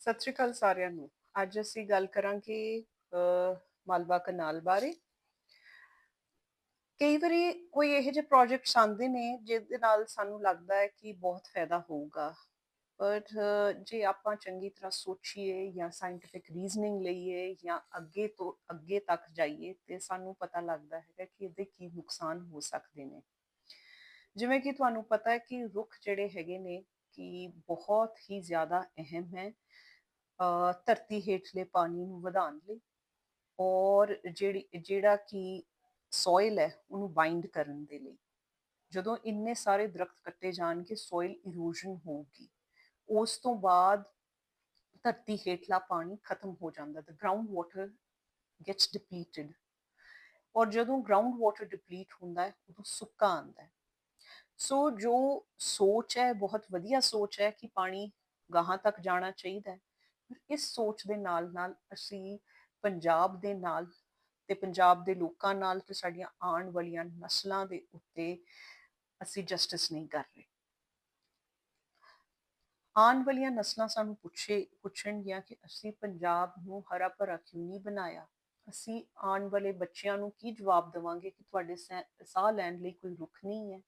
ਸਤਿ ਸ਼੍ਰੀ ਅਕਾਲ ਸਾਰਿਆਂ ਨੂੰ। ਅੱਜ ਅਸੀਂ ਗੱਲ ਕਰਾਂਗੇ ਅ, ਮਾਲਵਾ ਕਨਾਲ ਬਾਰੇ। ਕਈ ਵਾਰੀ ਕੋਈ ਇਹੋ ਜਿਹੇ ਪ੍ਰੋਜੈਕਟਸ ਆਉਂਦੇ ਨੇ ਜਿਹਦੇ ਨਾਲ ਸਾਨੂੰ ਲੱਗਦਾ ਹੈ ਕਿ ਬਹੁਤ ਫਾਇਦਾ ਹੋਊਗਾ। ਪਰ ਜੇ ਆਪਾਂ ਚੰਗੀ ਤਰ੍ਹਾਂ ਸੋਚੀਏ ਜਾਂ ਸਾਇੰਟਿਫਿਕ ਰੀਜ਼ਨਿੰਗ ਲਈਏ ਜਾਂ ਅੱਗੇ ਤੋਂ ਅੱਗੇ ਤੱਕ ਜਾਈਏ ਤੇ ਸਾਨੂੰ ਪਤਾ ਲੱਗਦਾ ਹੈਗਾ ਕਿ ਇਹਦੇ ਕੀ ਨੁਕਸਾਨ ਹੋ ਸਕਦੇ ਨੇ। ਜਿਵੇਂ ਕਿ ਤੁਹਾਨੂੰ ਪਤਾ ਹੈ ਕਿ ਰੁੱਖ ਜਿਹੜੇ ਹੈਗੇ ਨੇ ਕਿ ਬਹੁਤ ਹੀ ਜ਼ਿਆਦਾ ਅਹਿਮ ਹੈ ਧਰਤੀ ਹੇਠਲੇ ਪਾਣੀ ਨੂੰ ਵਧਾਉਣ ਲਈ ਔਰ ਜਿਹੜੀ, ਜਿਹੜਾ ਕਿ ਸੋਇਲ ਹੈ ਉਹਨੂੰ ਬਾਈਂਡ ਕਰਨ ਦੇ ਲਈ। ਜਦੋਂ ਇੰਨੇ ਸਾਰੇ ਦਰਖਤ ਕੱਟੇ ਜਾਣਗੇ ਸੋਇਲ ਇਰੋਜਨ ਹੋਊਗੀ। ਉਸ ਤੋਂ ਬਾਅਦ ਧਰਤੀ ਹੇਠਲਾ ਪਾਣੀ ਖਤਮ ਹੋ ਜਾਂਦਾ, the ground water gets depleted ਔਰ ਜਦੋਂ ਗਰਾਊਂਡ ਵਾਟਰ ਡਿਪਲੀਟ ਹੁੰਦਾ ਹੈ, ਉਦੋਂ ਸੁੱਕਾ ਆਉਂਦਾ ਹੈ। ਸੋ ਜੋ ਸੋਚ ਹੈ, ਬਹੁਤ ਵਧੀਆ ਸੋਚ ਹੈ ਕਿ ਪਾਣੀ ਗਾਹਾਂ ਤੱਕ ਜਾਣਾ ਚਾਹੀਦਾ ਹੈ। ਇਸ ਸੋਚ ਦੇ ਨਾਲ ਨਾਲ ਅਸੀਂ ਪੰਜਾਬ ਦੇ ਨਾਲ ਤੇ ਪੰਜਾਬ ਦੇ ਲੋਕਾਂ ਨਾਲ ਤੇ ਸਾਡੀਆਂ ਆਉਣ ਵਾਲੀਆਂ ਨਸਲਾਂ ਦੇ ਉੱਤੇ ਅਸੀਂ ਜਸਟਿਸ ਨਹੀਂ ਕਰ ਰਹੇ। ਆਉਣ ਵਾਲੀਆਂ ਨਸਲਾਂ ਸਾਨੂੰ ਪੁੱਛੇ, ਪੁੱਛਣਗੀਆਂ ਕਿ ਅਸੀਂ ਪੰਜਾਬ ਨੂੰ ਹਰਾ ਭਰਾ ਕਿਉਂ ਨਹੀਂ ਬਣਾਇਆ? ਅਸੀਂ ਆਉਣ ਵਾਲੇ ਬੱਚਿਆਂ ਨੂੰ ਕੀ ਜਵਾਬ ਦੇਵਾਂਗੇ ਕਿ ਤੁਹਾਡੇ ਸੈ- ਸਾਹ ਲੈਣ ਲਈ ਕੋਈ ਰੁੱਖ ਨਹੀਂ ਹੈ?